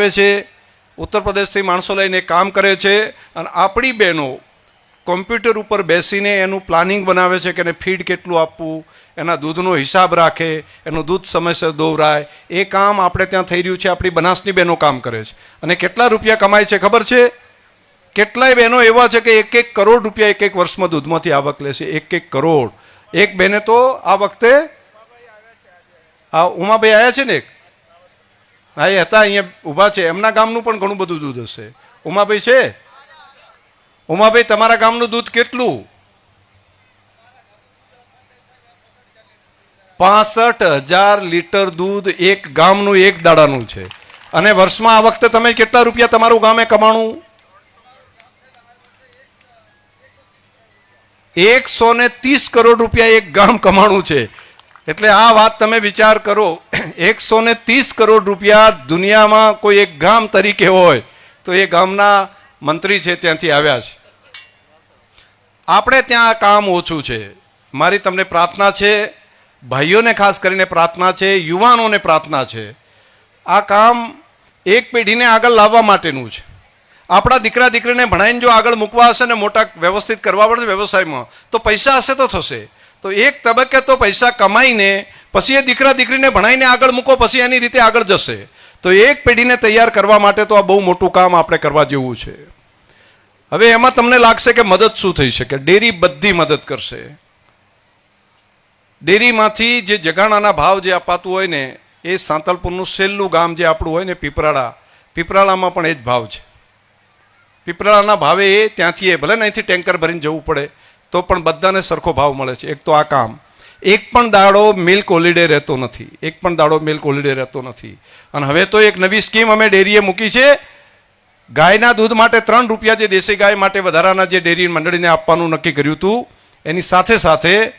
આવે છે, ઉત્તર પ્રદેશથી માણસો લઈને કામ કરે છે અને આપણી બહેનો કોમ્પ્યુટર ઉપર બેસીને એનું પ્લાનિંગ બનાવે છે કે એને ફીડ કેટલું આપવું, એના દૂધનો હિસાબ રાખે, એનું દૂધ સમયસર દોવરાય. એ કામ આપણે ત્યાં થઈ રહ્યું છે, આપણી બનાસની બહેનો કામ કરે છે. અને કેટલા રૂપિયા કમાય છે, ખબર છે? કેટલાય બહેનો એવા છે કે એક એક કરોડ રૂપિયા એક એક વર્ષમાં દૂધમાંથી આવક લે છે, એક એક કરોડ. એક બહેને તો આ વખતે આ ઉમાભાઈ આવ્યા છે ને એક? હા, એ હતા, અહીંયા ઊભા છે. એમના ગામનું પણ ઘણું બધું દૂધ હશે. ઉમાભાઈ છે? ઉમાભાઈ, તમારા ગામનું દૂધ કેટલું? પાસઠ હજાર લીટર દૂધ એક ગામનું, એક દાડાનું છે. અને વર્ષમાં આ વખતે તમે કેટલા રૂપિયા તમારું ગામે કમાણું? એકસો ને ત્રીસ કરોડ રૂપિયા એક ગામ કમાણું છે. એટલે આ વાત તમે વિચાર કરો. એકસો ને ત્રીસ કરોડ રૂપિયા દુનિયામાં કોઈ એક ગામ તરીકે હોય, તો એ ગામના મંત્રી છે ત્યાંથી આવ્યા છે. આપણે ત્યાં કામ ઓછું છે. મારી તમને પ્રાર્થના છે, ભાઈઓને ખાસ કરીને પ્રાર્થના છે, યુવાનોને પ્રાર્થના છે. આ કામ એક પેઢીને આગળ લાવવા માટેનું છે. આપણા દીકરા દીકરીને ભણાવીને જો આગળ મૂકવા હશે ને મોટા વ્યવસ્થિત કરવા પડશે વ્યવસાયમાં, તો પૈસા હશે તો થશે. તો એક તબક્કે તો પૈસા કમાઈને પછી એ દીકરા દીકરીને ભણાવીને આગળ મૂકો, પછી એની રીતે આગળ જશે. તો એક પેઢીને તૈયાર કરવા માટે તો આ બહુ મોટું કામ આપણે કરવા જેવું છે. હવે એમાં તમને લાગશે કે મદદ શું થઈ શકે? ડેરી બધી મદદ કરશે. ડેરીમાંથી જે જગાણાના ભાવ જે અપાતું હોય ને, એ સાંતલપુરનું છેલ્લું ગામ જે આપણું હોય ને, પીપરાળા, પીપરાળામાં પણ એ જ ભાવ છે. પીપરાળાના ભાવે એ ત્યાંથી એ ભલે ને અહીંથી ટેન્કર ભરીને જવું પડે, તો પણ બધાને સરખો ભાવ મળે છે. એક તો આ કામ. એક પણ દાડો મિલ્ક હોલિડે રહેતો નથી. એક પણ દાડો મિલ્ક હોલિડે રહેતો નથી. અને હવે તો એક નવી સ્કીમ અમે ડેરીએ મૂકી છે. ગાયના દૂધ માટે ત્રણ રૂપિયા જે દેશી ગાય માટે વધારાના જે ડેરી મંડળીને આપવાનું નક્કી કર્યું હતું, એની સાથે સાથે